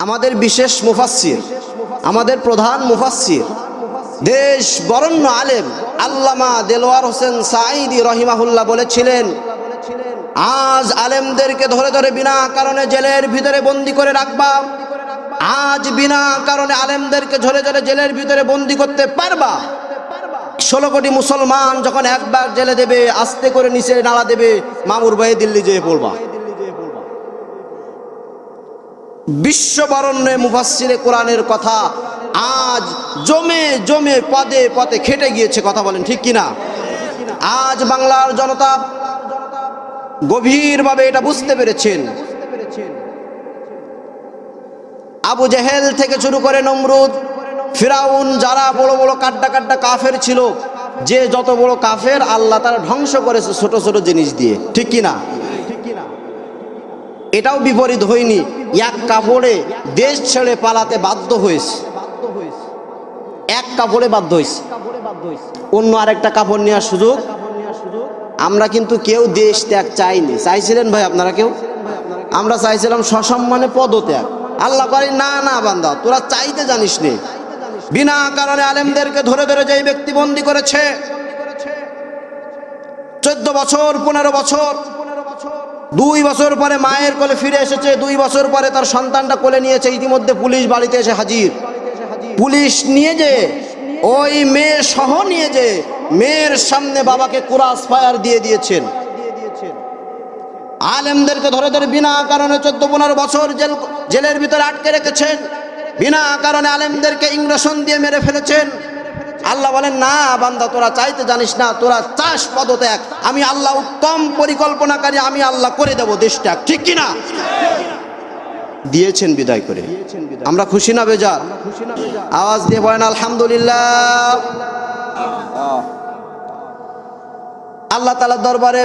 আমাদের বিশেষ মুফাসসির, আমাদের প্রধান মুফাসসির, দেশ বরণ্য আলেম আল্লামা দেলোয়ার হোসেন সাঈদি রহিমাহুল্লাহ বলেছিলেন, আজ আলেমদেরকে ধরে ধরে বিনা কারণে জেলের ভিতরে বন্দি করে রাখবা। আজ বিনা কারণে আলেমদেরকে ধরে ধরে জেলের ভিতরে বন্দি করতে পারবা। ষোলো কোটি মুসলমান যখন একবার জেলে দেবে, আস্তে করে নিচে নাড়া দেবে, মামুর ভাই দিল্লি যেয়ে পড়বা। বিশ্ববরণ্যে মুফাসসিরে কোরআনের কথা আজ জমে জমে পদে পদে খেটে গিয়েছে, কথা বলেন ঠিক কিনা? আজ বাংলার জনতা গভীরভাবে এটা বুঝতে পেরেছেন। আবু জেহেল থেকে শুরু করে নমরুদ, ফিরাউন যারা বড় বড় কাড্ডা কাড্ডা কাফের ছিল, যে যত বড় কাফের, আল্লাহ তারা ধ্বংস করেছে ছোট ছোট জিনিস দিয়ে, ঠিক কিনা? এটাও বিপরীত হয়নি। এক কাপড়ে দেশ ছেড়ে পালাতে বাধ্য হয়েছে। এক কাপড়ে বাধ্য হয়েছে। অন্য আরেকটা কাপড় নেওয়ার সুযোগ। আমরা কিন্তু কেউ দেশ ত্যাগ চাইনি। চাইছিলেন ভাই আপনারা কেউ? আমরা চাইছিলাম সসম্মানে পদত্যাগ। আল্লাহ করে না না, বান্দা, তোরা চাইতে জানিস নে। বিনা কারণে আলেমদেরকে ধরে ধরে যে ব্যক্তি বন্দি করেছে, চোদ্দ বছর, পনেরো বছর দুই বছর পরে মায়ের কোলে ফিরে এসেছে, দুই বছর পরে তার সন্তানটা কোলে নিয়েছে, ইতিমধ্যে পুলিশ বাড়িতে এসে হাজির। পুলিশ নিয়ে যে, ওই মেয়ে সহ নিয়ে যে, মেয়ের সামনে বাবাকে কুরাস ফায়ার দিয়ে দিয়েছেন। আলেমদেরকে ধরে ধরে বিনা কারণে চোদ্দ পনেরো বছর জেল, জেলের ভিতরে আটকে রেখেছেন। বিনা কারণে আলেমদেরকে ইংরেশন দিয়ে মেরে ফেলেছেন। আল্লাহ বলেন, না বান্দা, তোরা চাইতে জানিস না, তোরা চাষ পদত্যাগ। আমি আল্লাহ উত্তম পরিকল্পনাকারী, আমি আল্লাহ করে দেব দেশটা। ঠিক কিনা? দিয়েছেন বিদায় করে। আমরা খুশি না বেজার? আওয়াজ দিয়ে বলেন, আলহামদুলিল্লাহ। আল্লাহ তালার দরবারে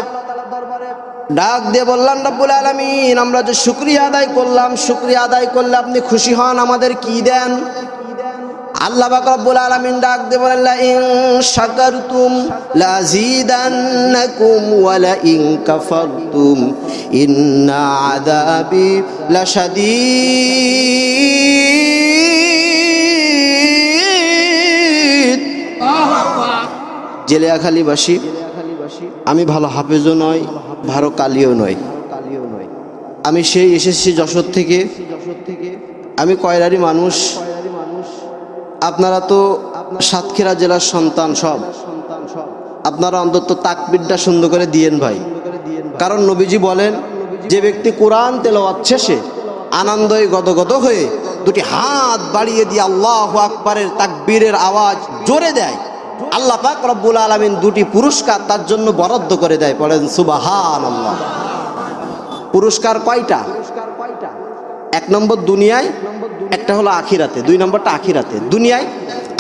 ডাক দিয়ে বললাম রব্বুল আলমিন, আমরা যে শুক্রিয়া আদায় করলাম, শুক্রিয়া আদায় করলে আপনি খুশি হন, আমাদের কি দেন? আল্লাহ পাক রব্বুল আলামিন ডাক দিয়ে বলেন ইন শাকারতুম লাযীদান্নাকুম ওয়া লা ইন কাফারতুম। ইন্না আযাবি লাশাদীদ। জেলেয়াখালীবাসী, আমি ভালো হাফেজও নয় ভালো কালিও নয় আমি সেই এসেছি যশোর থেকে। আমি কয়রারি মানুষ। আপনারা তো সাতক্ষীরা জেলার সন্তান সব। আপনারা অন্তত তাকবিরটা সুন্দর করে দিয়েন ভাই। কারণ নবীজি বলেন, যে ব্যক্তি কোরআন তেলাওয়াত শেষে আনন্দে গদগদ হয়ে দুটি হাত বাড়িয়ে দিয়ে আল্লাহ আকবরের তাকবীরের আওয়াজ জোরে দেয়, আল্লাহ পাক রব্বুল আলমিন দুটি পুরস্কার তার জন্য বরাদ্দ করে দেয়। পড়েন সুবাহান পুরস্কার কয়টা? এক নম্বর দুনিয়ায়, একটা হলো আখিরাতে, দুই নম্বরটা আখিরাতে। দুনিয়ায়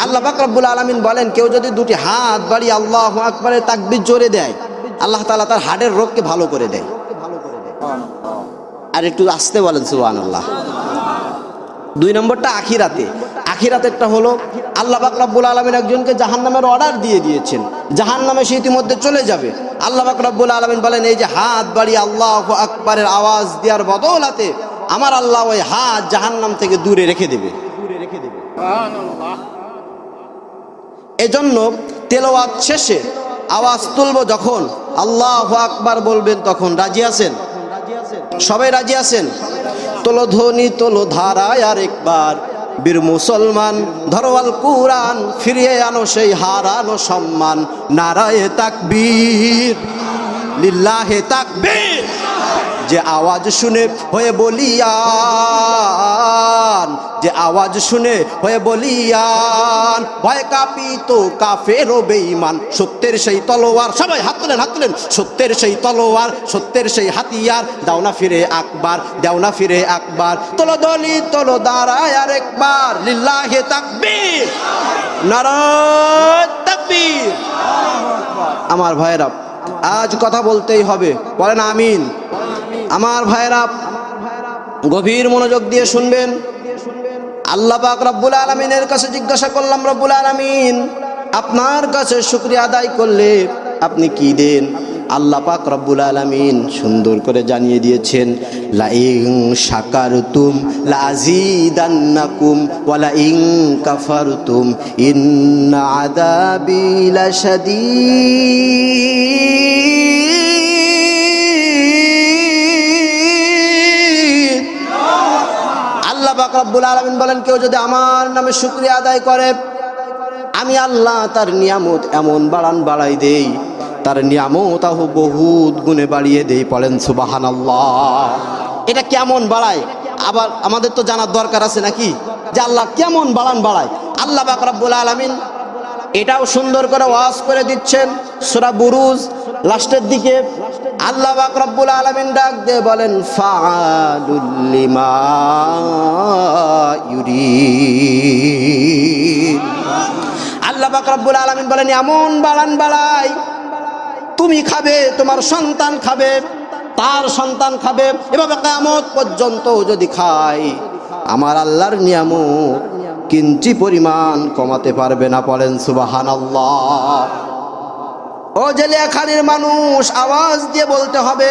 আল্লাহ পাক রব্বুল আলমিন বলেন, কেউ যদি দুটি হাত বাড়ি আল্লাহ আকবরের তাকবির জোরে দেয়, আল্লাহ তালা তার হাড়ের রোগকে ভালো করে দেয়। আর একটু আসতে বলেন সুবান আল্লাহ দুই নম্বরটা আখিরাতে। আখিরাতেরটা হলো, আল্লাহ পাক রব্বুল আলমিন একজনকে জাহান্নামের অর্ডার দিয়ে দিয়েছেন। জাহান্নামে সে ইতিমধ্যে চলে যাবে। আল্লাহ পাক রব্বুল আলমিন বলেন, এই যে হাত বাড়ি আল্লাহ আকবরের আওয়াজ দেওয়ার বদৌলাতে আমার আল্লাহ ওই হাত জাহান্নাম থেকে দূরে রেখে দেবে। এজন্য তেলাওয়াত শেষে আওয়াজ তুলব যখন আল্লাহ আকবার বলবেন তখন রাজি আছেন? সবাই রাজি আছেন? তোলো ধ্বনি তোলো ধারায় আর একবার বীর মুসলমান ধরওয়াল কুরআন, ফিরিয়ে আনো সেই হারানো সম্মান, নারায়ে তাকবীর। লিল্লাহে তাকবে যে আওয়াজ শুনে হয়ে বলিয়ান, যে আওয়াজ শুনে হয়ে বলিয়ান, ভয় কাঁপিত কাফের ও বেঈমান, সত্যের সেই তলোয়ার, সবাই হাত তুলেন হাত তুলেন। সত্যের সেই তলোয়ার, সত্যের সেই হাতিয়ার, দাও না ফিরে আকবার, দাও না ফিরে আকবার। তোলো দলি তোলো দাঁড়ায় আর একবার লিল্লাহে তাকবীর। নারায় তাকবীর। আমার ভাইরা আজ কথা বলতেই হবে। বলেন আমিন। আমার ভাইরা গভীর মনোযোগ দিয়ে শুনবেন। আল্লাহ পাক রব্বুল আলমিনের কাছে জিজ্ঞাসা করলাম, রব্বুল আলমিন, আপনার কাছে শুক্রিয়া আদায় করলে আপনি কি দেন? আল্লাহ পাক রব্বুল আলামিন সুন্দর করে জানিয়ে দিয়েছেন, লাইং শাকারতুম লাজিদান্নাকুম ওয়ালা ইং কাফারতুম ইন্না আযাবি লাশাদীদ। আল্লাহ পাক রব্বুল আলামিন বলেন, কেউ যদি আমার নামে শুকরিয়া আদায় করে, আমি আল্লাহ তার নিয়ামত এমন বাড়ান বাড়াই দেই। তার নিয়ামত আহ বহুত গুণে বাড়িয়ে দেই পড়েন সুবাহান আল্লাহ এটা কেমন বাড়ায়? আবার আমাদের তো জানার দরকার আছে নাকি? যে আল্লাহ কেমন বাড়ান বাড়ায়? আল্লাহ পাক রব্বুল আলামিন এটাও সুন্দর করে ওয়াজ করে দিচ্ছেন, সূরা বুরুজ, লাস্টের দিকে আল্লাহ পাক রব্বুল আলামিন ডাক দিয়ে বলেন লিমা আল্লাহ পাক রব্বুল আলামিন বলেন, এমন বাড়ান বাড়াই তুমি খাবে, তোমার সন্তান খাবে, তার সন্তান খাবে। এভাবে কামত পর্যন্ত যদি খাই আমার আল্লাহর নিয়ামত কিঞ্চি পরিমাণ কমাতে পারবে না বলেন সুবাহান ও জেলিয়াখানির মানুষ, আওয়াজ দিয়ে বলতে হবে,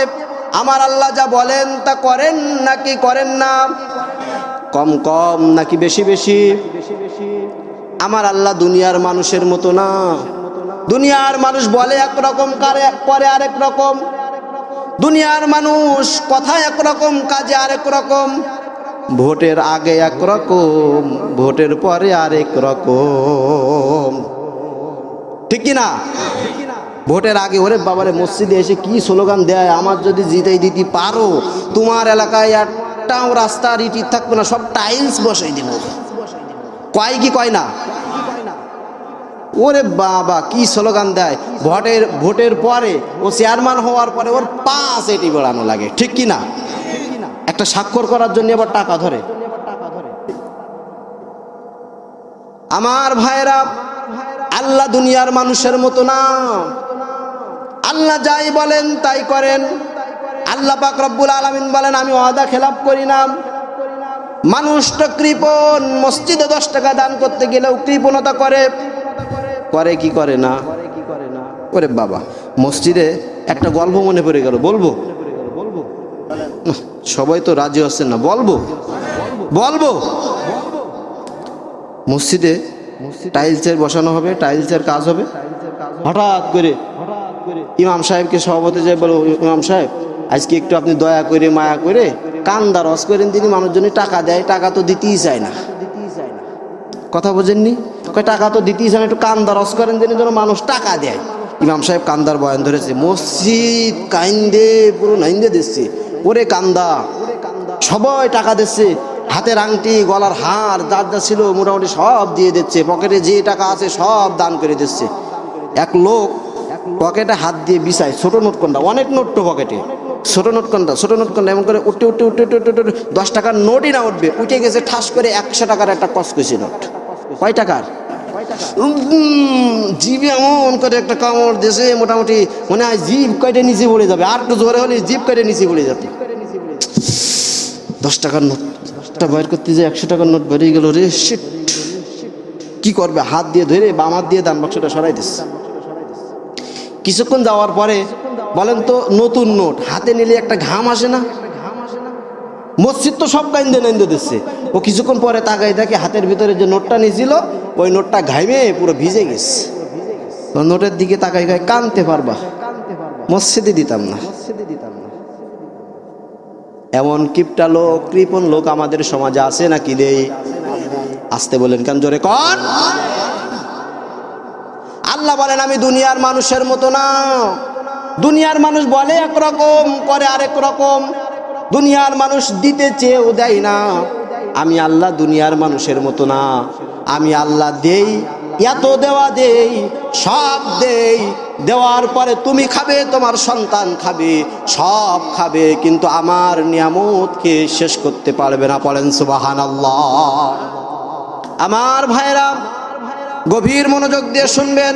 আমার আল্লাহ যা বলেন তা করেন নাকি করেন না? কম কম নাকি বেশি বেশি? আমার আল্লাহ দুনিয়ার মানুষের মতো না। দুনিয়ার মানুষ বলে একরকম কারে করে আরেক রকম। দুনিয়ার মানুষ কথা একরকম কাজে আরেক রকম। ভোটের আগে একরকম ভোটের পরে আরেক রকম। ঠিক না ভোটের আগে, ওরে বাবারে, মসজিদে এসে কি স্লোগান দেয়? আমার যদি জিতেই দিতে পারো, তোমার এলাকায় একটাও রাস্তা ইটি থাকবে না, সব টাইলস বসাই দিব। কয় কি কয় না? ওরে বাবা, কি স্লোগান দেয়? ভোটের ভোটের পরে ও চেয়ারম্যান হওয়ার পরে ওর পাঁচ এটি বেড়ানো লাগে, ঠিক কি না? একটা স্বাক্ষর করার জন্য আবার টাকা ধরে। আমার ভাইরা আল্লাহ দুনিয়ার মানুষের মতো না। আল্লাহ যাই বলেন, তাই করেন। আল্লাহ পাক রব্বুল আলমিন বলেন, আমি ওয়াদা খেলাপ করি না। মানুষটা কৃপণ, মসজিদে দশ টাকা দান করতে গেলেও কৃপণতা করে। করে, কি করে না? ওরে বাবা, মসজিদে একটা গল্প মনে পড়ে গেল, বলব? সবাই তো রাজি হচ্ছেন না, বলব? বলব? মসজিদে টাইলসের বসানো হবে টাইলসের কাজ হবে? হঠাৎ করে ইমাম সাহেবকে সভাপতি যে বলো ইমাম সাহেব, আজকে একটু আপনি দয়া করে, মায়া করে কান্দা রস করেন, তিনি মানুষজনই টাকা দেয়, টাকা তো দিতেই চায় না। কথা বোঝেননি? কয়, টাকা তো দিতেই চায় না একটু কান্দা রস করেন তিনি যেন মানুষ টাকা দেয়। ইমাম সাহেব কান্দার বয়ান ধরেছে, মসজিদ কাইন্দে, পুরো নাইন্দে দিচ্ছে, ওরে কান্দা, সবাই টাকা দিচ্ছে, হাতের আংটি, গলার হার, যার যা ছিল মোটামুটি সব দিয়ে দিচ্ছে, পকেটে যে টাকা আছে সব দান করে দিচ্ছে। এক লোক পকেটে হাত দিয়ে বিছায়, ছোট নোট কোনটা অনেক নোট তো পকেটে, ছোট নোট কোনটা ছোট নোট কোনটা এমন করে উঠতে উঠতে উঠতে উঠতে উঠতে দশ টাকার নোটই না উঠবে, উঠে গেছে ঠাস করে একশো টাকার একটা কসকসি নোট। কয় টাকার? জিভে এমন করে একটা কামড় দেশে মোটামুটি মনে হয় জিভ কয়টা নিচে পড়ে যাবে। আর একটু জোরে হলে জিভ কয়টা নিচে পড়ে যাবে। দশ টাকার নোট, নোটটা বাইর করতে যে একশো টাকার নোট বেরিয়ে গেল রে কি করবে? হাত দিয়ে ধরে বাম হাত দিয়ে দান বাক্সটা সরাই দিচ্ছে কিছুক্ষণ যাওয়ার পরে বলেন তো, নতুন নোট, হাতে নিলে একটা ঘাম আসে না? মসজিদ তো সব কাইন্দে নাইন্দে দিচ্ছে। ও কিছুক্ষণ পরে তাকাই দেখে হাতের ভিতরে যে নোটটা নিয়েছিল, ওই নোটটা ঘাইমে পুরো ভিজে গেছে। নোটের দিকে তাকাই গায়ে, কানতে পারবা। মসজিদে দিতাম না। এমন কিপটা লোক, কৃপণ লোক আমাদের সমাজে আছে নাকি নেই? আসতে বলেন কেন? জোরে কন। আল্লাহ বলেন, আমি দুনিয়ার মানুষের মতো না। দুনিয়ার মানুষ বলে একরকম, করে আরেক রকম। দুনিয়ার মানুষ দিতে চেয়েও দেয় না। আমি আল্লাহ দুনিয়ার মানুষের মতো না। আমি আল্লাহ দেই, এত দেওয়া দেই, সব দেই। দেওয়ার পরে তুমি খাবে, তোমার সন্তান খাবে, সব খাবে, কিন্তু আমার নিয়ামতকে শেষ করতে পারবে না পড়েন সুবাহান আমার ভাইরা গভীর মনোযোগ দিয়ে শুনবেন।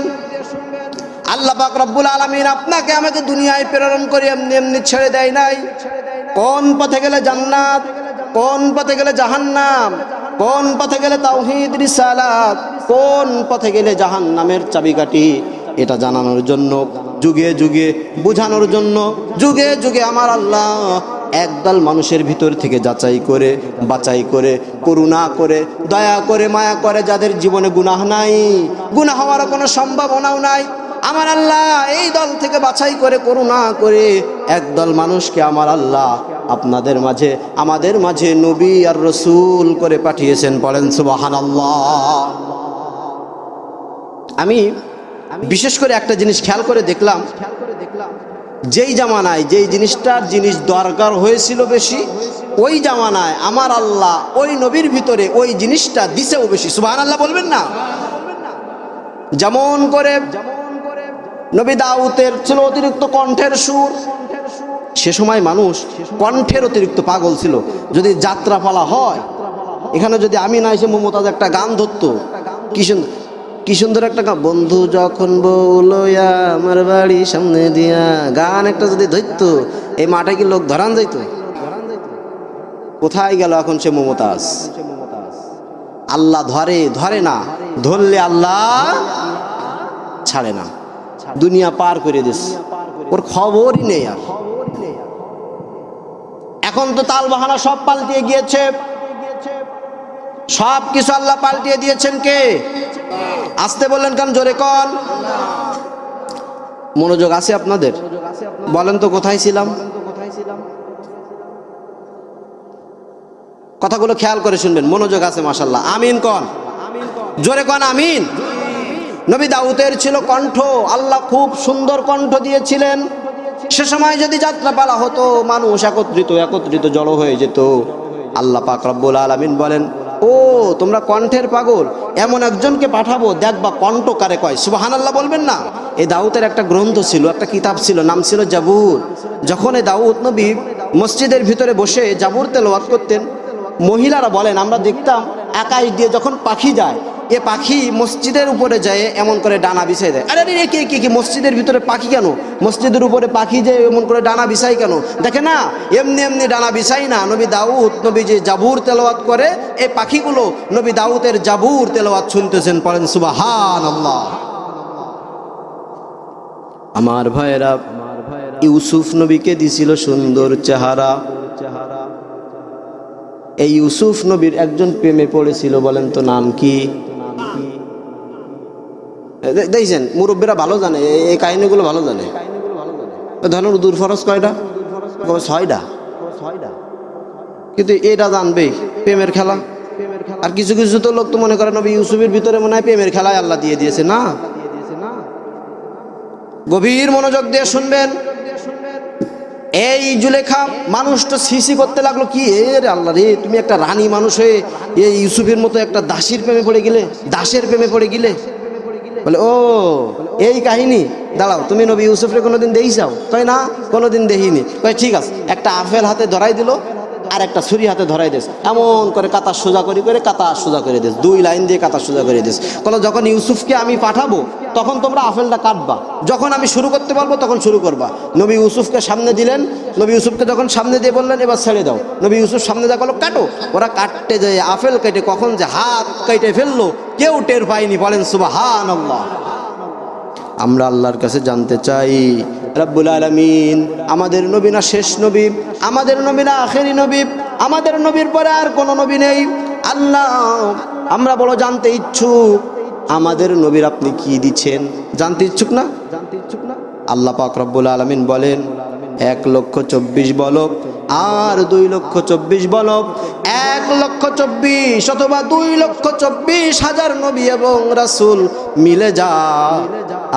আল্লাহ পাক রব্বুল আলমিন আপনাকে আমাকে দুনিয়ায় প্রেরণ করে এমনি এমনি ছেড়ে দেয় নাই। কোন পথে গেলে জান্নাত কোন পথে গেলে জাহান্নাম? কোন পথে গেলে তাওহীদ রিসালাত? কোন পথে গেলে জাহান্নামের চাবিকাঠি? এটা জানানোর জন্য, যুগে যুগে বোঝানোর জন্য, যুগে যুগে আমার আল্লাহ একদল মানুষের ভিতর থেকে যাচাই করে, বাছাই করে, করুণা করে, দয়া করে, মায়া করে যাদের জীবনে গুনাহ নাই, গুনাহ হওয়ার কোনো সম্ভাবনাও নাই। আমার আল্লাহ এই দল থেকে বাছাই করে, করুণা করে একদল মানুষকে আমার আল্লাহ আপনাদের মাঝে, আমাদের মাঝে নবী আর রসুল করে পাঠিয়েছেন। বলেন সুবাহান আমি বিশেষ করে একটা জিনিস খেয়াল করে দেখলাম, যেই জামানায়, যেই জিনিসটার জিনিস দরকার হয়েছিল বেশি, ওই জামানায় আমার আল্লাহ ওই নবীর ভিতরে ওই জিনিসটা দিছেও বেশি। সুবাহান আল্লাহ বলবেন না? যেমন করে নবী দাউতের ছিল অতিরিক্ত কণ্ঠের সুর। সে সময় মানুষ কণ্ঠের অতিরিক্ত পাগল ছিল। যদি যাত্রা পালা হয়, এখানে যদি আমি না এসে মমতাজ একটা গান ধরতো, কি সুন্দর কি সুন্দর একটা গান। বন্ধু যখন বউলো আমার বাড়ি সামনে দিয়া গান একটা যদি ধরতো, এই মাঠে কি লোক ধরান যাইত? কোথায় গেল এখন সে মমতাজ? আল্লাহ ধরে ধরে না, ধরলে আল্লাহ ছাড়ে না। দুনিয়া পার করে দিস। ওর খবরই নেই আর। এখন তো তাল বাহানা সব পাল্টিয়ে গিয়েছে। সব কিছু আল্লাহ পাল্টিয়ে দিয়েছেন কে? আসতে বললেন কেন? জোরে কন। মনোযোগ আছে আপনাদের? বলেন তো কোথায় ছিলাম? কথাগুলো খেয়াল করে শুনবেন। মনোযোগ আছে মাসাল্লাহ আমিন কন। জোরে কন, আমিন। নবী দাউদের ছিল কণ্ঠ, আল্লাহ খুব সুন্দর কণ্ঠ দিয়েছিলেন। সে সময় যদি যাত্রা পালা হতো, মানুষ একত্রিত একত্রিত জড়ো হয়ে যেত। আল্লাহ পাক রব্বুল আলামিন বলেন, ও, তোমরা কণ্ঠের পাগল, এমন একজনকে পাঠাবো, দেখবা কণ্ঠ কারে কয়। সুবাহান আল্লাহ বলবেন না। এই দাউদের একটা গ্রন্থ ছিল, একটা কিতাব ছিল, নাম ছিল জাবুর। যখন এই দাউদ নবী মসজিদের ভিতরে বসে জাবুর তেলাওয়াত করতেন, মহিলারা বলেন, আমরা দেখতাম আকাশ দিয়ে যখন পাখি যায় এ পাখি মসজিদের উপরে যায়, এমন করে ডানা বিছাই দেয়। আরে রে কে কে, কি, মসজিদের ভিতরে পাখি কেন? মসজিদের উপরে পাখি যে এমন করে ডানা বিছাই কেন? দেখে না, এমনি এমনি ডানা বিছাই না। নবী দাউদ, নবী যে জাবুর তেলাওয়াত করে এই পাখিগুলো নবী দাউদের জাবুর তেলাওয়াত শুনতেছেন, পড়েন সুবাহান আল্লাহ আমার ভাইয়েরা, ইউসুফ নবীকে দিছিল সুন্দর চেহারা চেহারা। এই ইউসুফ নবীর একজন প্রেমে পড়েছিল, বলেন তো নাম কি? দেখছেন মুরব্বীরা ভালো জানে, এই- কাহিনীগুলো ভালো জানে। ধরুন দূর ফরস কয়টা কয় ছয়টা কিন্তু এটা জানবে, প্রেমের খেলা। আর কিছু কিছু তো লোক তো মনে করেন ইউসুফের ভিতরে মনে হয় প্রেমের খেলায় আল্লাহ দিয়ে দিয়েছে, না? গভীর মনোযোগ দিয়ে শুনবেন। এই জুলেখা, মানুষ তো সিসি করতে লাগল। কি এ রে আল্লাহ রে, তুমি একটা রানী মানুষ হয়ে এই ইউসুফের মতো একটা দাসীর প্রেমে পড়ে গেলে, দাসের প্রেমে পড়ে গেলে? বলে, ও, এই কাহিনী, দাঁড়াও, তুমি নবী ইউসুফরে কোনোদিন দেই যাও তাই না, কোনোদিন দেখিনি। কয়, ঠিক আছে, একটা আপেল হাতে ধরাই দিল, আর একটা ছুরি হাতে ধরাই দিস এমন করে কাতা সোজা করি করে কাতা সোজা করে দিস দুই লাইন দিয়ে কাতা সোজা করে দিস কোনো, যখন ইউসুফকে আমি পাঠাবো তখন তোমরা আপেলটা কাটবা। যখন আমি শুরু করতে পারব, তখন শুরু করবা। নবী ইউসুফকে সামনে দিলেন। নবী ইউসুফকে যখন সামনে দিয়ে বললেন, এবার ছেড়ে দাও। নবী ইউসুফ সামনে করল কাটো। ওরা কাটতে যায় আপেল কেটে কখন যে হাত কেটে ফেলল, কেউ টের পায়নি। বলেন সুবাহান আল্লাহ আমরা আল্লাহর কাছে জানতে চাই, রব্বুল আলমিন, আমাদের নবী না শেষ নবী? আমাদের নবী না আখেরি নবী? আমাদের নবীর পরে আর কোনো নবী নেই? আল্লাহ, আমরা বড় জানতে ইচ্ছুক। আমাদের নবীর আপনি কি দিচ্ছেন? জানতে ইচ্ছুক না? জানতে ইচ্ছুক না আল্লাহ পাক রব্বুল আলমিন বলেন, এক লক্ষ চব্বিশ বলক আর দুই লক্ষ চব্বিশ বলক, এক লক্ষ চব্বিশ অথবা দুই লক্ষ চব্বিশ হাজার নবী এবং রাসুল মিলে যা,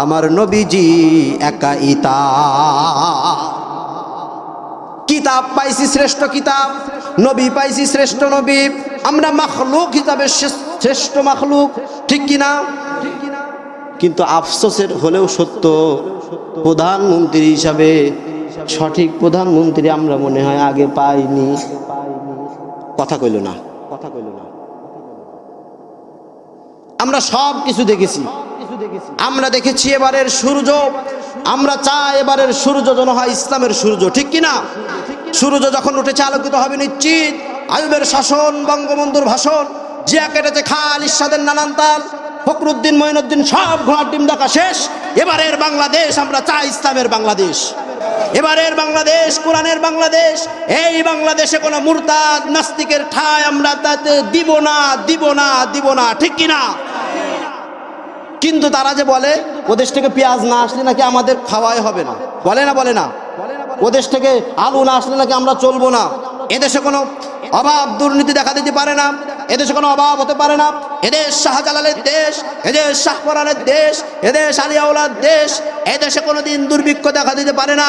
আমার নবীজি একা ইতা কিতাব পাইছি শ্রেষ্ঠ কিতাব, নবী পাইছি শ্রেষ্ঠ নবী, আমরা মাখলুক হিসাবে শ্রেষ্ঠ- মাখলুক, ঠিক কিনা? কিন্তু আফসোসের হলেও সত্য, প্রধানমন্ত্রী হিসাবে সঠিক প্রধানমন্ত্রী আমরা মনে হয় আগে পাইনি। কথা কইল না কথা কইল না। আমরা সব কিছু দেখেছি। আমরা দেখেছি এবারের সূর্য, আমরা চাই এবারের সূর্য যেন হয় ইসলামের সূর্য, ঠিক কিনা? সূর্য যখন উঠেছে, আলোকিত হবে নিশ্চিত। আয়ুবের শাসন, বঙ্গবন্ধুর ভাষণ, জিয়া কেটেছে খাল ইসাদের নানান তাল, ফখরুদ্দিন, মঈনুদ্দিন, সব ঘোড়ার ডিম দেখা শেষ। এবারের বাংলাদেশ, আমরা চাই ইসলামের বাংলাদেশ। এবারের বাংলাদেশ, কোরআনের বাংলাদেশ। এই বাংলাদেশে কোনো মুরতাদ, নাস্তিকের ঠায় আমরা তাতে দিব না দিব না দিব না, ঠিক কিনা? কিন্তু তারা যে বলে, ওদেশ থেকে পেঁয়াজ না আসলে নাকি আমাদের খাওয়াই হবে না। বলে না বলে না। ওদেশ থেকে আলু না আসলে নাকি আমরা চলবো না? এদেশে কোনো অভাব দুর্নীতি দেখা দিতে পারে না, এদেশে কোনো অভাব হতে পারে না। এদেশ শাহজালালের দেশ, এদেশ শাহপরানের দেশ, এদেশ আলিয়াউলার দেশ, এদেশে কোনো দিন দুর্ভিক্ষ দেখা দিতে পারে না।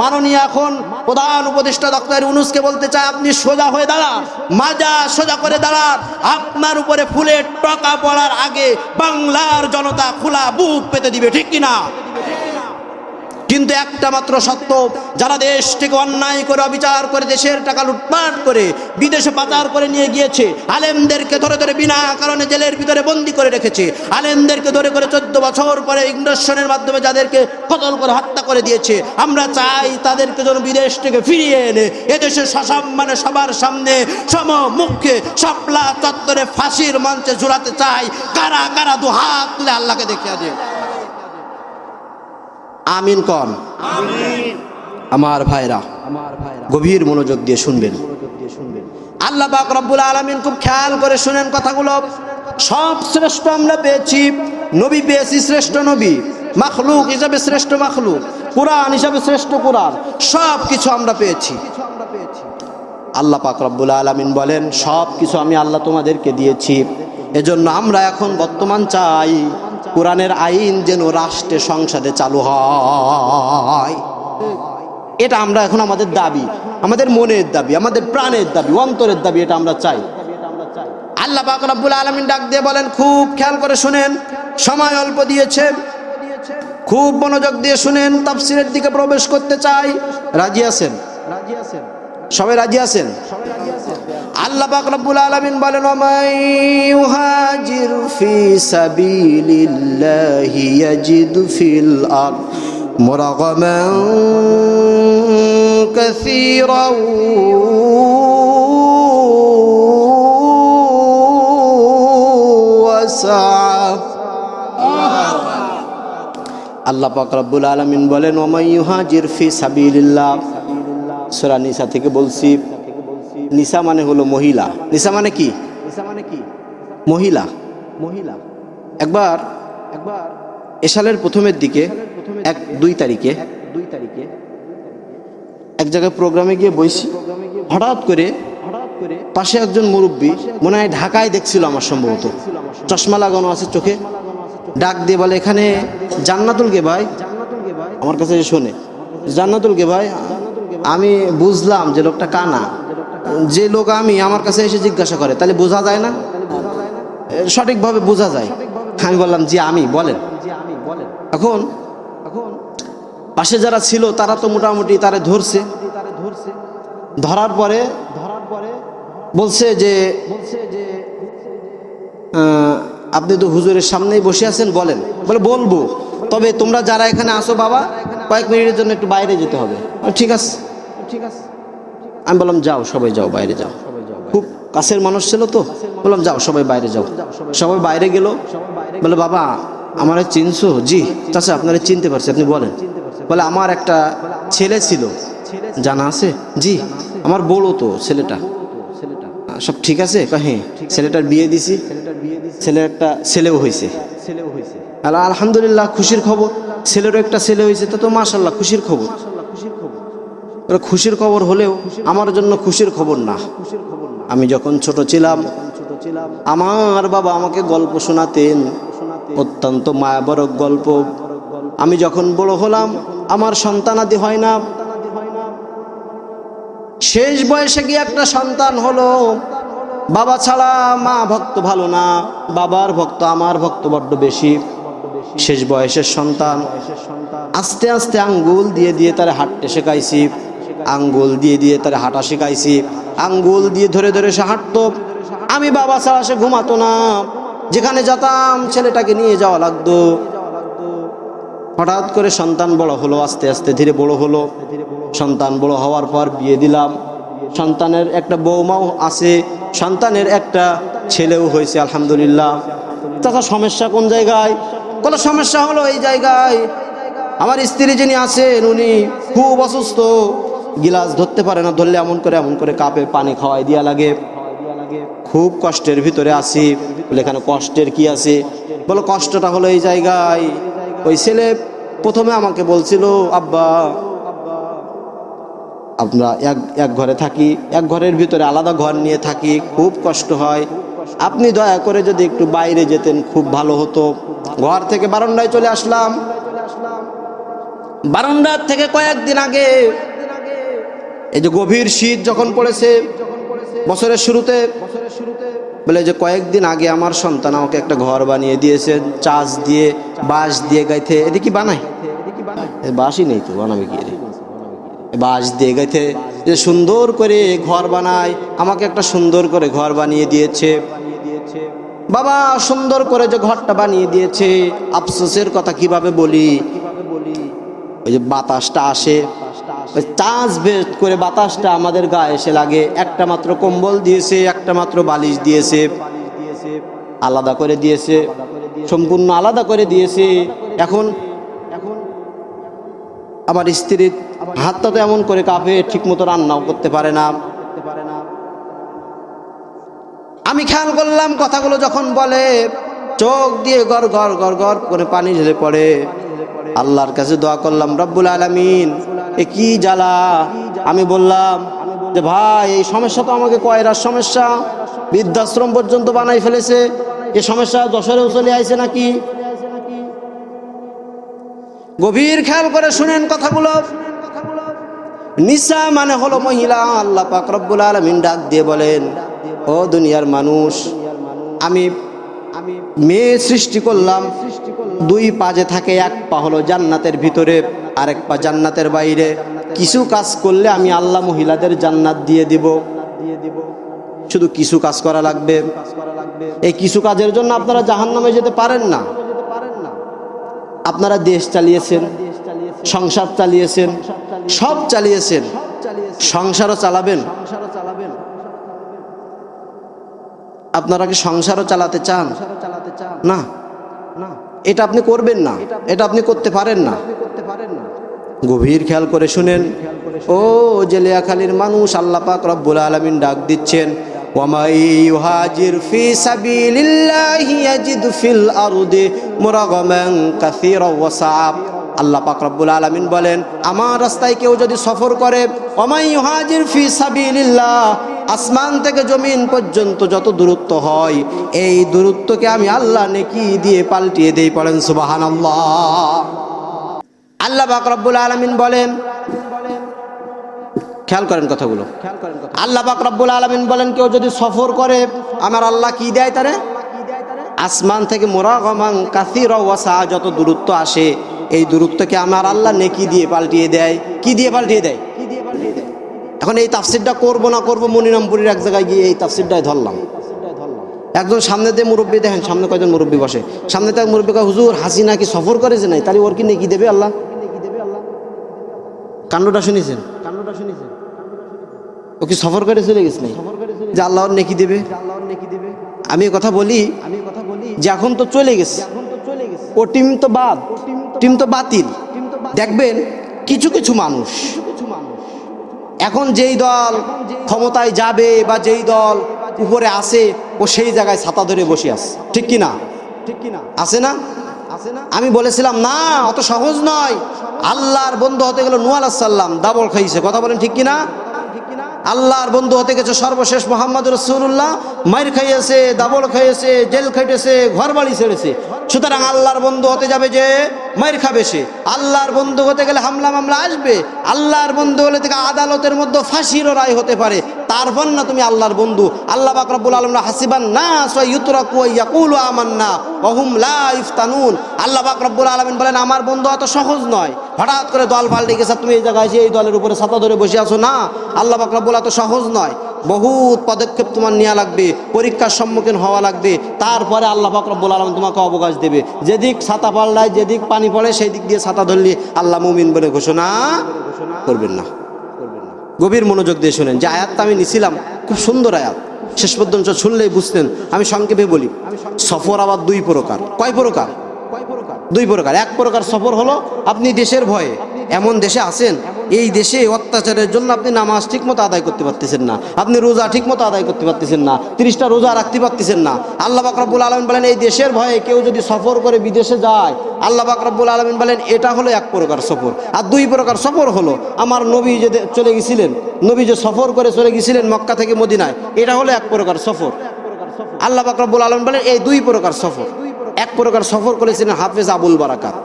মাননীয় এখন প্রধান উপদেষ্টা ডক্টর ইউনুসকে বলতে চায় আপনি সোজা হয়ে দাঁড়ান, মাজা সোজা করে দাঁড়ান। আপনার উপরে ফুলের টকা পড়ার আগে বাংলার জনতা খোলা বুক পেতে দিবে, ঠিক কিনা? কিন্তু একটা মাত্র সত্য, যারা দেশ থেকে অন্যায় করে, অবিচার করে, দেশের টাকা লুটপাট করে, বিদেশে পাচার করে নিয়ে গিয়েছে, আলেমদেরকে ধরে ধরে বিনা কারণে জেলের ভিতরে বন্দি করে রেখেছে, আলেমদেরকে ধরে করে চোদ্দ বছর পরে ইন্ডাকশনের মাধ্যমে যাদেরকে কতল করে হত্যা করে দিয়েছে, আমরা চাই তাদেরকে যেন বিদেশ থেকে ফিরিয়ে এনে এদেশে সসম্মানে সবার সামনে সম মুখে সাপলা চত্বরে ফাঁসির মঞ্চে ঝুলাতে চাই, কারা কারা দু হাত তুলে আল্লাহকে দেখিয়ে দিয়ে আমিন কন। আমার ভাইরা, গভীর মনোযোগ দিয়ে শুনবেন। আল্লাহ পাক রব্বুল আলামিন খুব খেয়াল করে শুনেন কথাগুলো। সব শ্রেষ্ঠ আমরা পেয়েছি, নবী পেয়েছি শ্রেষ্ঠ নবী, মাখলুক হিসাবে শ্রেষ্ঠ মাখলুক, কোরআন হিসাবে শ্রেষ্ঠ কোরআন, সব কিছু আমরা পেয়েছি। আল্লাহ পাক রব্বুল আলামিন বলেন, সব কিছু আমি আল্লাহ তোমাদেরকে দিয়েছি। এজন্য আমরা এখন বর্তমান চাই কোরআনের আইন যেন রাষ্ট্রে সংসদে চালু হয়। এটা আমরা এখন আমাদের দাবি, আমাদের মনের দাবি, আমাদের প্রাণের দাবি, অন্তরের দাবি, এটা আমরা চাই। আল্লাহ পাক আলামিন ডাক দিয়ে বলেন, খুব খেয়াল করে শুনেন, সময় অল্প দিয়েছে। খুব মনোযোগ দিয়ে শুনেন, তাফসিরের দিকে প্রবেশ করতে চাই। রাজি আছেন রাজি আছেন? সবাই রাজি আছেন? আল্লাহ পাক রব্বুল আলামিন বলেন, ওমাই ইউহাজির ফি সাবিলিল্লাহি ইয়াজিদ ফিল আরদ মুরাগামান কাসীরা আল্লাহ পাক রব্বুল আলামিন বলেন, ওমাই ইউহাজির ফি সাবিলিল্লাহ। সূরা নিসা থেকে বলছি নিসা মানে হলো মহিলা। নিসা মানে কি? নিসা মানে কি? মহিলা। মহিলা। একবার একবার এসালের প্রথমের দিকে এক দুই তারিখে দুই তারিখে। এক জায়গায় প্রোগ্রামে গিয়ে বইছি। হঠাৎ করে হঠাৎ করে পাশে একজন মুরব্বী মনে হয় ঢাকায় দেখছিল আমার সম্ভবত। চশমা লাগানো আছে চোখে। ডাক দিয়ে বলে এখানে জান্নাতুল কে ভাই। আমার কাছে শোনে জান্নাতুল কে ভাই। আমি বুঝলাম যে লোকটা কানা। যে লোক আমি আমার কাছে এসে জিজ্ঞাসা করে, তাহলে বোঝা যায় না? সঠিকভাবে বোঝা যায়। আমি বললাম যে আমি। বলেন। এখন এখন পাশে যারা ছিল, তারা তো মোটামুটি তারে ধরছে। ধরার পরে ধরার পরে বলছে যে বলছে যে আপনি তো হুজুরের সামনেই বসে আছেন, বলেন। বলে, বলব। তবে তোমরা যারা এখানে আসো বাবা, কয়েক মিনিটের জন্য একটু বাইরে যেতে হবে। ঠিক আছে ঠিক আছে। আমি বললাম, যাও, সবাই যাও, বাইরে যাও। খুব কাছের মানুষ ছিল তো। বললাম, যাও, সবাই বাইরে যাও। সবাই বাইরে গেল। বলে, বাবা, আমার চিনছো? জি, চাচা, আপনারা চিনতে পারছি, আপনি বলেন। বলে, আমার একটা ছেলে ছিল। জানা আছে? জি, আমার বড় তো, ছেলেটা। সব ঠিক আছে? হ্যাঁ ছেলেটার বিয়ে দিছি। ছেলের একটা ছেলেও হয়েছে আলহামদুলিল্লাহ, খুশির খবর। ছেলেরও একটা ছেলে হয়েছে তা তো মাশাল্লাহ খুশির খবর। খুশির খবর হলেও আমার জন্য খুশির খবর না। আমি যখন ছোট ছিলাম, আমার বাবা আমাকে গল্প শোনাতেন, অত্যন্ত মায়াবরক গল্প। আমি যখন বড় হলাম, আমার সন্তানাদি হয় না। শেষ বয়সে গিয়ে একটা সন্তান হলো। বাবা ছাড়া মা ভক্ত ভালো না, বাবার ভক্ত, আমার ভক্ত বড্ড বেশি। শেষ বয়সের সন্তান, আস্তে আস্তে আঙ্গুল দিয়ে দিয়ে তারা হাঁটতে শেখাইছি। আঙ্গুল দিয়ে দিয়ে তারা হাঁটা শেখাইছি। আঙ্গুল দিয়ে ধরে ধরে সে হাঁটতো। আমি বাবা ছাড়া সে ঘুমাতো না। যেখানে যেতাম ছেলেটাকে নিয়ে যাওয়া লাগতো। হঠাৎ করে সন্তান বড় হলো, আস্তে আস্তে ধীরে বড় হলো। সন্তান বড় হওয়ার পর বিয়ে দিলাম। সন্তানের একটা বৌমাও আছে। সন্তানের একটা ছেলেও হয়েছে, আলহামদুলিল্লাহ। তাছাড়া সমস্যা কোন জায়গায়? কোনো সমস্যা হলো এই জায়গায়। আমার স্ত্রী যিনি আছেন, উনি খুব অসুস্থ। গিলাস ধরতে পারে না, ধরলে এমন করে এমন করে কাপে পানি খাওয়াই দিয়া লাগে। খুব কষ্টের ভিতরে আসি বলে এখানে কষ্টের কি আছে? বলো, কষ্টটা হলো এই জায়গায়। ওই ছেলে প্রথমে আমাকে বলছিল, আব্বা, আমরা এক এক ঘরে থাকি, এক ঘরের ভিতরে আলাদা ঘর নিয়ে থাকি, খুব কষ্ট হয়। আপনি দয়া করে যদি একটু বাইরে যেতেন, খুব ভালো হতো। ঘর থেকে বারান্দায় চলে আসলাম। বারান্দার থেকে কয়েকদিন আগে এই যে গভীর শীত যখন পড়েছে, বছরের শুরুতে, বলে যে কয়েকদিন আগে আমার সন্তান আমাকে একটা ঘর বানিয়ে দিয়েছে, চাষ দিয়ে, বাঁশ দিয়ে গাইতে। এদিকে বানায়? এ বাঁশই নেই তো, বানাবে কি বাঁশ দিয়ে গাইতে। যে সুন্দর করে ঘর বানায়, আমাকে একটা সুন্দর করে ঘর বানিয়ে দিয়েছে। বাবা, সুন্দর করে যে ঘরটা বানিয়ে দিয়েছে, আফসোসের কথা কীভাবে বলি? ওই যে বাতাসটা আসে বেশ করে বাতাসটা আমাদের গায়ে এসে লাগে। একটা মাত্র কম্বল দিয়েছে, একটা মাত্র বালিশ দিয়েছে। আলাদা করে দিয়েছে। সম্পূর্ণ আলাদা করে দিয়েছে। এখন এখন আমার স্ত্রীর হাতটা তো এমন করে কাঁপে ঠিক মতো রান্নাও করতে পারে না। আমি খেয়াল করলাম, কথাগুলো যখন বলে, চোখ দিয়ে গড় গড় গড় গড় করে পানি ঝেলে পড়ে। আল্লাহর কাছে দোয়া করলাম, রব্বুল আলমিন এ কি জ্বালা? আমি বললাম যে, ভাই, এই সমস্যা তো আমাকে কয়রার সমস্যা? বৃদ্ধাশ্রম পর্যন্ত বানাই ফেলেছে। এ সমস্যা দশরেও চলে আইছে নাকি? গভীর খেয়াল করে শুনেন কথাগুলো। নিসা মানে হলো মহিলা, আল্লাহ পাক রব্বুল আলমিন ডাক দিয়ে বলেন, ও দুনিয়ার মানুষ আমি আমি মেয়ে সৃষ্টি করলাম, দুই পাজে থাকে, এক পা হলো জান্নাতের ভিতরে। আরেক পা জান্নাতের বাইরে। কিছু কাজ করলে আমি আল্লাহ মহিলাদের জান্নাত দিয়ে দিব। শুধু কিছু কাজ করা লাগবে। এই কিছু কাজের জন্য আপনারা জাহান্নামে যেতে পারেন না। আপনারা দেশ চালিয়েছেন, সংসার চালিয়েছেন, সব চালিয়েছেন। সংসারও চালাবেন। আপনারা কি সংসারও চালাতে চান? না। এটা আপনি করবেন না। এটা আপনি করতে পারেন না। গভীর খেয়াল করে শুনেন, ও জেলিয়াখালীর মানুষ, আল্লাহ পাক রব্বুল আলমিন ডাক দিচ্ছেন আল্লাহ পাক রব্বুল আলামিন বলেন, আমার রাস্তায় কেউ যদি সফর করে ওমাই ইউহাজির ফি সাবিলিল্লাহ, আসমান থেকে জমিন পর্যন্ত যত দূরত্ব হয়, এই দূরত্বকে আমি আল্লাহ নেকি দিয়ে পাল্টিয়ে দেই, পড়েন সুবহানাল্লাহ। আল্লাহ পাক রব্বুল আলামিন বলেন, খেয়াল করেন কথাগুলো। আল্লাহ পাক রব্বুল আলমিন বলেন, কেউ যদি সফর করে, আমার আল্লাহ কি দেয় তারে? আসমান থেকে মোরাগমাং কাসির ওয়াসা যত দূরত্ব আসে, এই দূরত্বকে আমার আল্লাহ নেকি দিয়ে পাল্টিয়ে দেয়। কি দিয়ে পাল্টিয়ে দেয়? এখন এই তাফসিরটা করব না করব, মনিরামপুরের এক জায়গায় গিয়ে এই তাফসিরটাই ধরলাম। একজন সামনে দিয়ে মুরব্বী দেখেন, সামনে কয়জন মুরব্বী বসে। সামনে থেকে মুরব্বী কয়, হুজুর, হাসিনা কি সফর করেছে নাই তাহলে ওর কি নেকি দেবে আল্লাহ? কাণ্ডটা শুনেছেন? কান্ডটা শুনেছেন? ও কি সফর করে চলে গেছে যে আল্লাহর নেকি দেবে? আমি কথা বলি আমি কথা বলি যে এখন তো চলে গেছে। ও টিম তো বাদ। টিম তো বাতিল। দেখবেন কিছু কিছু মানুষ এখন যেই দল ক্ষমতায় যাবে বা যেই দল উপরে আসে, ও সেই জায়গায় ছাতা ধরে বসে আছে। ঠিক কি না ঠিক কি না আছে না? আমি বলেছিলাম, না, অত সহজ নয়। আল্লাহর বন্ধু হতে গেল নুয়াল সাল্লাম দাবল খাইছে। কথা বলেন ঠিক কিনা? আল্লাহর বন্ধু হতে গেছে সর্বশেষ মোহাম্মদ রসুল্লাহ মায়ের খাইয়েছে দাবল খাইয়েছে, জেল খাইটেছে ঘর বাড়ি ছেড়েছে। সুতরাং আল্লাহর বন্ধু হতে যাবে যে মায়ের খাবে সে। আল্লাহর বন্ধু হতে গেলে হামলা মামলা আসবে। আল্লাহর বন্ধু হলে থেকে আদালতের মধ্যে ফাঁসিরও রায় হতে পারে। তারপর না তুমি আল্লাহর বন্ধু। আল্লাহ বাকরাবুল আলমরা হাসিবান না ইয়াকুল আমান্না ওহুম লা ইফতানুন। আল্লাহ বাকরাবুল আলমিন বলেন, আমার বন্ধু অত সহজ নয়। হঠাৎ করে দল পাল্টে গেছে, তুমি এই জায়গায় এই দলের উপরে ছাতা ধরে বসে আছো। না, আল্লাহ বাকরাবুল এত সহজ নয়। বহুত পদক্ষেপ তোমার নেওয়া লাগবে, পরীক্ষার সম্মুখীন হওয়া লাগবে। তারপরে আল্লাহ ফাকরবুল আলম তোমাকে অবকাশ দেবে। যেদিক ছাতা পাল্লায় যেদিক পানি পড়ে সেই দিক দিয়ে ছাতা ধরলে আল্লাহ মুমিন বলে ঘোষণা করবেন না। গভীর মনোযোগ দিয়ে শুনেন যে আয়াতটা আমি নিছিলাম, খুব সুন্দর আয়াত। শেষ পর্যন্ত শুনলেই বুঝতেন। আমি সংক্ষেপে বলি, সফর আবার দুই প্রকার। কয় প্রকার? দুই প্রকার। এক প্রকার সফর হলো, আপনি দেশের ভয়ে এমন দেশে আছেন, এই দেশে অত্যাচারের জন্য আপনি নামাজ ঠিক মতো আদায় করতে পারতেছেন না, আপনি রোজা ঠিক মতো আদায় করতে পারতেছেন না, তিরিশটা রোজা রাখতে পারতেছেন না। আল্লাহ বাকরাবুল আলমিন বলেন, এই দেশের ভয়ে কেউ যদি সফর করে বিদেশে যায়, আল্লাহ বাকরাবুল আলমিন বলেন, এটা হলো এক প্রকার সফর। আর দুই প্রকার সফর হলো, আমার নবী যে চলে গেছিলেন, নবী যে সফর করে চলে গেছিলেন মক্কা থেকে মদিনায়, এটা হলো এক প্রকার সফর। আল্লাহ বাকরাবুল আলম বলেন, এই দুই প্রকার সফর। এক প্রকার সফর করেছিলেন হাফেজ আবুল বারাকাত।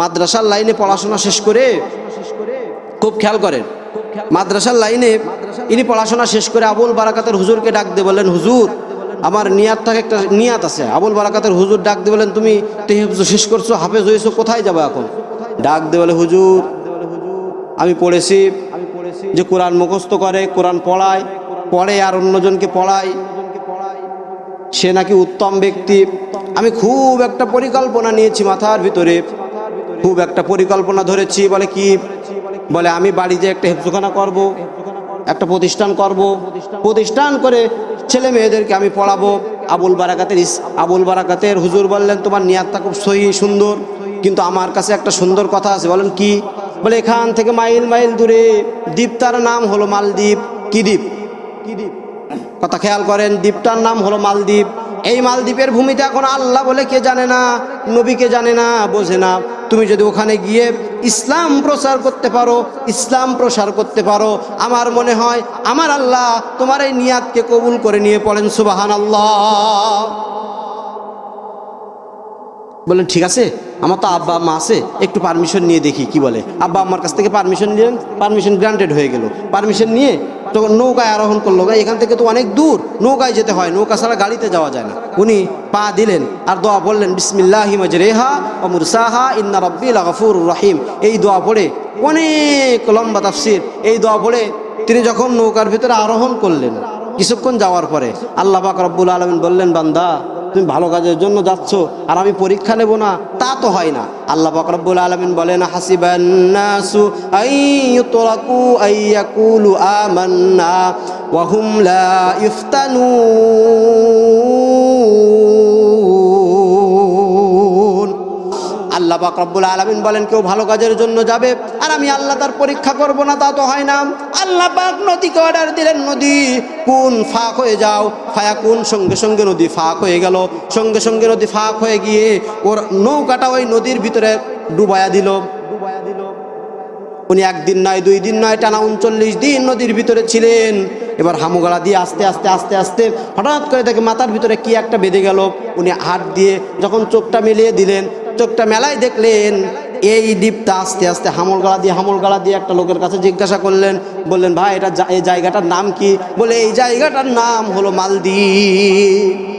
মাদ্রাসার লাইনে পড়াশোনা শেষ করে খুব খেয়াল করেন। মাদ্রাসার লাইনে ইনি পড়াশোনা শেষ করে আবুল বারাকাতের হুজুরকে ডাক দিয়ে বললেন, হুজুর, আমার নিয়াত থাকে একটা নিয়াত আছে। আবুল বারাকাতের হুজুর ডাক দিয়ে বলেন তুমি তেহেফজ শেষ করছ, হাফেজ হয়েছো, কোথায় যাব এখন? ডাক দিয়ে বলে, হুজুর, আমি পড়েছি যে কোরআন মুখস্থ করে, কোরআন পড়ায়, পড়ে আর অন্যজনকে পড়ায় সে নাকি উত্তম ব্যক্তি। আমি খুব একটা পরিকল্পনা নিয়েছি মাথার ভিতরে। খুব একটা পরিকল্পনা ধরেছি, বলে কি? বলে আমি বাড়িতে একটা হেফজোখানা করব, একটা প্রতিষ্ঠান করব। প্রতিষ্ঠান করে ছেলে মেয়েদেরকে আমি পড়াবো। আবুল বারাকাতের আবুল বারাকাতের হুজুর বললেন, তোমার নিয়াতটা খুব সহি, সুন্দর। কিন্তু আমার কাছে একটা সুন্দর কথা আছে। বলেন কি? বলে, এখান থেকে মাইল মাইল দূরে দ্বীপটার নাম হলো মালদ্বীপ। কি দ্বীপ? কি দ্বীপ? কথা খেয়াল করেন, দ্বীপটার নাম হলো মালদ্বীপ। এই মালদ্বীপের ভূমিতে এখন আল্লাহ বলে কে জানে না নবীকে জানে না, বোঝে না। তুমি যদি ওখানে গিয়ে ইসলাম প্রচার করতে পারো, ইসলাম প্রসার করতে পারো, আমার মনে হয় আমার আল্লাহ তোমার এই নিয়াতকে কবুল করে নিয়ে পড়েন সুবাহান আল্লাহ বললেন, ঠিক আছে, আমার তো আব্বা আম্মা আছে, একটু পারমিশন নিয়ে দেখি, কি বলে? আব্বা আম্মার কাছ থেকে পারমিশন নিলেন পারমিশন গ্রান্টেড হয়ে গেল। পারমিশন নিয়ে তখন নৌকায় আরোহণ করল। ভাই, এখান থেকে তো অনেক দূর, নৌকায় যেতে হয়, নৌকা ছাড়া গাড়িতে যাওয়া যায় না। উনি পা দিলেন আর দোয়া বললেন বিসমিল্লাহি মাজরেহা ও মুরসাহা, ইন্না রব্বিল গফুর রহিম। এই দোয়া পড়ে অনেক লম্বা তাফসির। এই দোয়া পড়ে তিনি যখন নৌকার ভিতরে আরোহণ করলেন, কিছুক্ষণ যাওয়ার পরে আল্লাহ পাক রব্বুল আলমিন বললেন, বান্দা তুমি ভালো কাজের জন্য যাচ্ছ আর আমি পরীক্ষা নেব না, তা তো হয় না। আল্লাহ বকরবুল আলমিন বলেন হাসিবান্নাসু আইয়ুতরাকু আল্লাহ পাক রব্বুল আলামিন বলেন, কেউ ভালো কাজের জন্য যাবে আর আমি আল্লাহ তার পরীক্ষা করব না, তা তো হয় না। আল্লাহ পাক নদীকে অর্ডার দিলেন, নদী, কোন ফাঁক হয়ে যাও। ফায়া কোন? সঙ্গে সঙ্গে নদী ফাঁক হয়ে গেল। সঙ্গে সঙ্গে নদী ফাঁক হয়ে গিয়ে ওর নৌকাটা ওই নদীর ভিতরে ডুবায়া দিল। ডুবায়া দিল। উনি একদিন নয়, দুই দিন নয়, টানা উনচল্লিশ দিন নদীর ভিতরে ছিলেন। এবার হামুগাড়া দিয়ে আস্তে আস্তে আস্তে আস্তে হঠাৎ করে তাকে মাথার ভিতরে কি একটা বেঁধে গেল। উনি হাত দিয়ে যখন চোখটা মিলিয়ে দিলেন চোখটা মেলায় দেখলেন, এই দ্বীপটা আস্তে আস্তে হামল গাড়া দিয়ে, হামল গাড়া দিয়ে একটা লোকের কাছে জিজ্ঞাসা করলেন, বললেন, ভাই, এটা এই জায়গাটার নাম কি? বলে, এই জায়গাটার নাম হলো মালদ্বীপ।